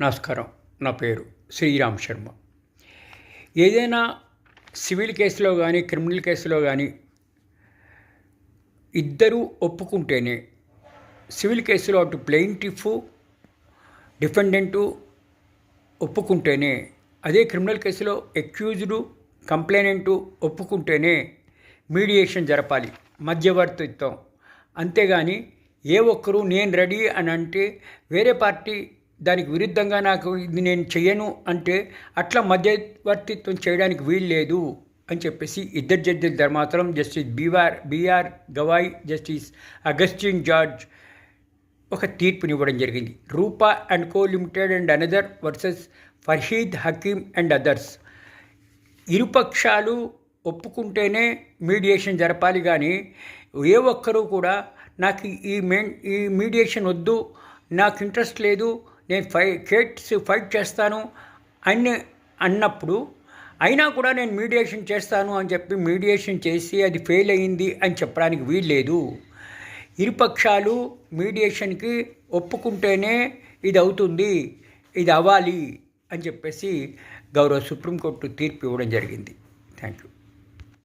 నమస్కారం. నా పేరు శ్రీరామ్ శర్మ. ఏదైనా సివిల్ కేసులో కానీ క్రిమినల్ కేసులో కానీ ఇద్దరూ ఒప్పుకుంటేనే సివిల్ కేసులో అటు ప్లెయింటిఫ్ డిఫెండెంటు ఒప్పుకుంటేనే అదే క్రిమినల్ కేసులో ఎక్యూజ్డ్ కంప్లైనెంటు ఒప్పుకుంటేనే మీడియేషన్ జరపాలి మధ్యవర్తిత్వం. అంతేగాని ఏ ఒక్కరూ నేను రెడీ అని అంటే వేరే పార్టీ దానికి విరుద్ధంగా నాకు ఇది నేను చేయను అంటే అట్లా మధ్యవర్తిత్వం చేయడానికి వీలు లేదు అని చెప్పేసి ఇద్దరు జడ్జిల ధర్మాసనం justice B R B R Gavai justice Augustine George ఒక తీర్పునివ్వడం జరిగింది. Rupa and co limited and another versus Farhid Hakeem and others. ఇరుపక్షాలు ఒప్పుకుంటేనే మీడియేషన్ జరపాలి కానీ ఏ ఒక్కరూ కూడా నాకు ఈ మెయిన్ ఈ మీడియేషన్ వద్దు నాకు ఇంట్రెస్ట్ లేదు నేను ఫై కేట్స్ ఫైట్ చేస్తాను అని అన్నప్పుడు అయినా కూడా నేను మీడియేషన్ చేస్తాను అని చెప్పి మీడియేషన్ చేసి అది ఫెయిల్ అయింది అని చెప్పడానికి వీల్లేదు. ఇరుపక్షాలు మీడియేషన్కి ఒప్పుకుంటేనే ఇది అవుతుంది ఇది అవ్వాలి అని చెప్పేసి గౌరవ సుప్రీంకోర్టు తీర్పు ఇవ్వడం జరిగింది. Thank you